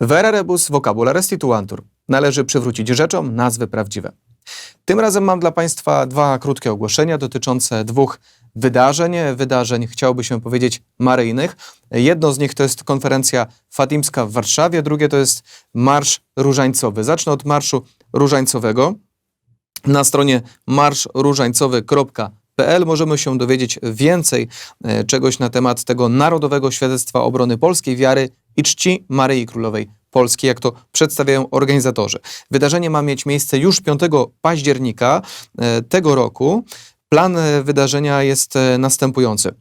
Vera rebus vocabula restituantur. Należy przywrócić rzeczom nazwy prawdziwe. Tym razem mam dla Państwa dwa krótkie ogłoszenia dotyczące dwóch wydarzeń. Wydarzeń, chciałoby się powiedzieć, maryjnych. Jedno z nich to jest konferencja fatimska w Warszawie, drugie to jest Marsz Różańcowy. Zacznę od Marszu Różańcowego. Na stronie marszróżańcowy.pl możemy się dowiedzieć więcej e, czegoś na temat tego Narodowego Świadectwa Obrony Polskiej Wiary i Czci Maryi Królowej Polski, jak to przedstawiają organizatorzy. Wydarzenie ma mieć miejsce już 5 października e, tego roku. Plan e, wydarzenia jest e, następujący.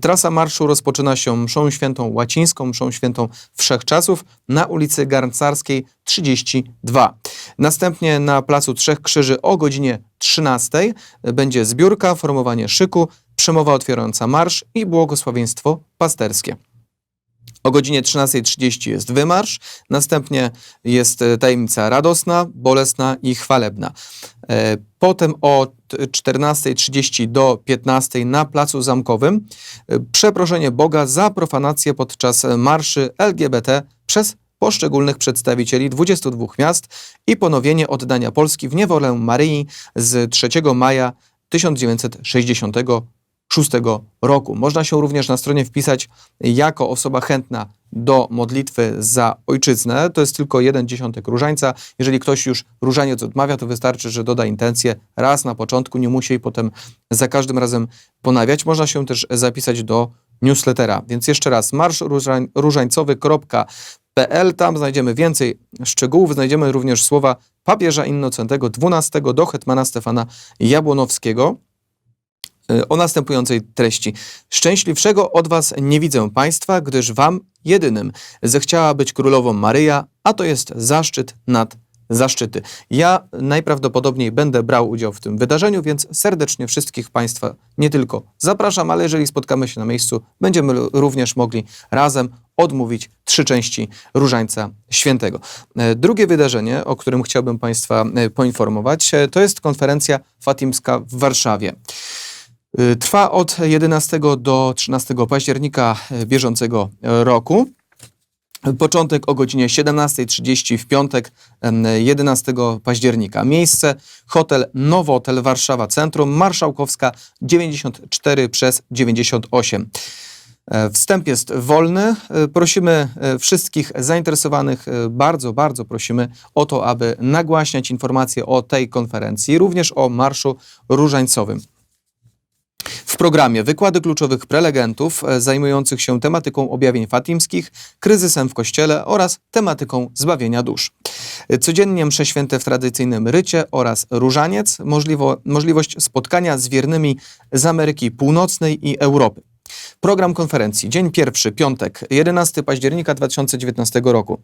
Trasa marszu rozpoczyna się mszą świętą łacińską, mszą świętą wszechczasów na ulicy Garncarskiej 32. Następnie na Placu Trzech Krzyży o godzinie 13 będzie zbiórka, formowanie szyku, przemowa otwierająca marsz i błogosławieństwo pasterskie. O godzinie 13.30 jest wymarsz, następnie jest e, tajemnica radosna, bolesna i chwalebna. E, Potem o t- 14.30 do 15.00 na Placu Zamkowym e, przeproszenie Boga za profanację podczas marszy LGBT przez poszczególnych przedstawicieli 22 miast i ponowienie oddania Polski w niewolę Maryi z 3 maja 1966 roku. Można się również na stronie wpisać jako osoba chętna do modlitwy za ojczyznę. To jest tylko jeden dziesiątek różańca. Jeżeli ktoś już różaniec odmawia, to wystarczy, że doda intencję raz na początku, nie musi jej potem za każdym razem ponawiać. Można się też zapisać do newslettera. Więc jeszcze raz, marsz różań, różańcowy.pl, tam znajdziemy więcej szczegółów, znajdziemy również słowa papieża Innocentego XII do hetmana Stefana Jabłonowskiego o następującej treści. Szczęśliwszego od was nie widzę państwa, gdyż wam jedynym zechciała być królową Maryja, a to jest zaszczyt nad zaszczyty. Ja najprawdopodobniej będę brał udział w tym wydarzeniu, więc serdecznie wszystkich Państwa nie tylko zapraszam, ale jeżeli spotkamy się na miejscu, będziemy również mogli razem odmówić trzy części Różańca Świętego. E, Drugie wydarzenie, o którym chciałbym Państwa e, poinformować, e, to jest konferencja fatimska w Warszawie. Y, Trwa od 11 do 13 października e, bieżącego roku. Początek o godzinie 17.30 w piątek em, 11 października. Miejsce hotel Nowotel Warszawa Centrum, Marszałkowska 94 przez 98. E, Wstęp jest wolny. E, Prosimy e, wszystkich zainteresowanych, bardzo, bardzo prosimy o to, aby nagłaśniać informacje o tej konferencji, również o Marszu Różańcowym. W programie wykłady kluczowych prelegentów e, zajmujących się tematyką objawień fatimskich, kryzysem w kościele oraz tematyką zbawienia dusz. E, Codziennie msze święte w tradycyjnym rycie oraz różaniec, możliwo, możliwość spotkania z wiernymi z Ameryki Północnej i Europy. Program konferencji. Dzień pierwszy, piątek, 11 października 2019 roku.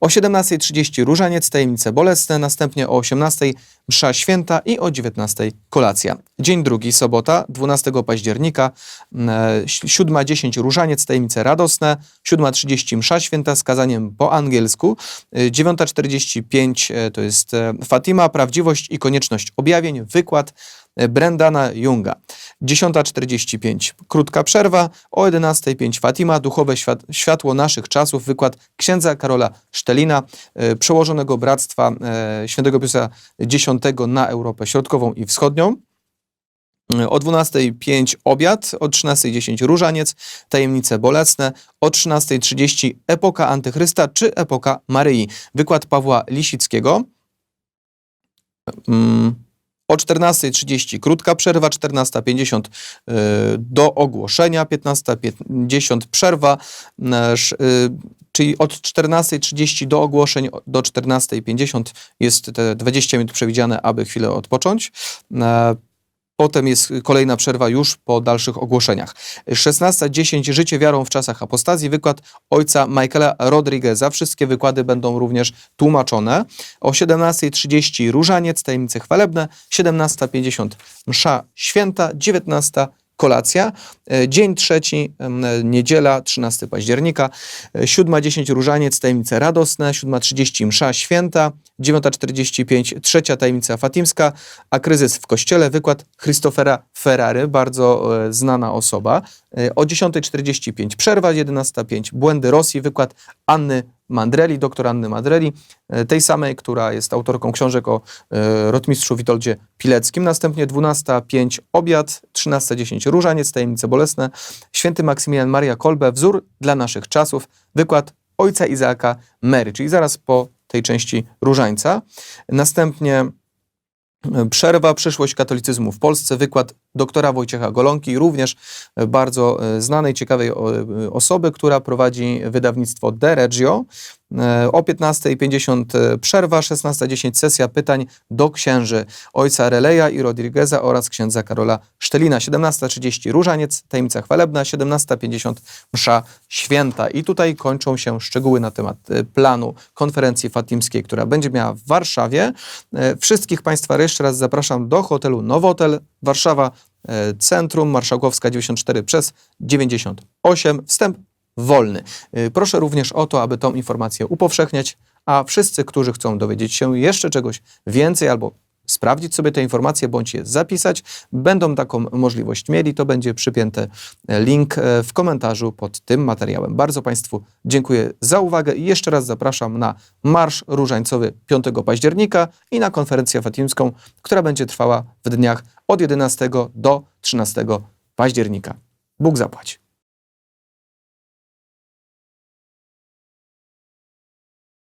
O 17.30 różaniec, tajemnice bolesne, następnie o 18.00 msza święta i o 19.00 kolacja. Dzień drugi, sobota, 12 października, e, 7.10 różaniec, tajemnice radosne, 7.30 msza święta z kazaniem po angielsku, e, 9.45 e, to jest e, Fatima, prawdziwość i konieczność objawień, wykład e, Brendana Junga. 10.45 krótka przerwa, o 11.05 Fatima, duchowe świat, światło naszych czasów, wykład księdza Karola Sztelina, e, przełożonego Bractwa e, Świętego Piusa X na Europę Środkową i Wschodnią. E, O 12.05 obiad, o 13.10 różaniec, tajemnice bolesne, o 13.30 epoka Antychrysta czy epoka Maryi. Wykład Pawła Lisickiego. Mm, O 14.30 krótka przerwa, 14.50 y, do ogłoszenia, 15.50 przerwa, y, czyli od 14.30 do ogłoszeń do 14.50 jest te 20 minut przewidziane, aby chwilę odpocząć. Potem jest kolejna przerwa już po dalszych ogłoszeniach. 16.10 Życie wiarą w czasach apostazji. Wykład ojca Michaela Rodrigueza. Wszystkie wykłady będą również tłumaczone. O 17.30 Różaniec, tajemnice chwalebne. 17.50 Msza Święta. 19 kolacja. E, Dzień trzeci, niedziela, 13 października. E, 7.10 Różaniec, tajemnice radosne. 7.30 Msza Święta. 9.45 trzecia tajemnica fatimska, a kryzys w kościele, wykład Christophera Ferrary, bardzo e, znana osoba. E, o 10.45 przerwa, 11.05 błędy Rosji, wykład Anny Mandreli, doktor Anny Mandreli, e, tej samej, która jest autorką książek o e, rotmistrzu Witoldzie Pileckim. Następnie 12.05 obiad, 13.10 różaniec, tajemnice bolesne, święty Maksymilian Maria Kolbe, wzór dla naszych czasów, wykład ojca Izaaka Mary, czyli zaraz po tej części różańca. Następnie e, Przerwa, przyszłość katolicyzmu w Polsce, wykład doktora Wojciecha Golonki, również e, bardzo e, znanej, ciekawej e, osoby, która prowadzi wydawnictwo De Reggio. E, O 15.50 e, przerwa, 16.10 sesja pytań do księży ojca Releja i Rodrigueza oraz księdza Karola Sztelina. 17.30 różaniec, tajemnica chwalebna, 17.50 msza święta. I tutaj kończą się szczegóły na temat planu konferencji fatimskiej, która będzie miała w Warszawie. Wszystkich Państwa jeszcze raz zapraszam do hotelu Nowotel Warszawa, Centrum Marszałkowska 94 przez 98. Wstęp wolny. Y, Proszę również o to, aby tą informację upowszechniać, a wszyscy, którzy chcą dowiedzieć się jeszcze czegoś więcej albo sprawdzić sobie te informacje bądź je zapisać, będą taką możliwość mieli. To będzie przypięty e, link e, w komentarzu pod tym materiałem. Bardzo Państwu dziękuję za uwagę i jeszcze raz zapraszam na Marsz Różańcowy 5 października i na konferencję fatimską, która będzie trwała w dniach od 11 do 13 października. Bóg zapłać.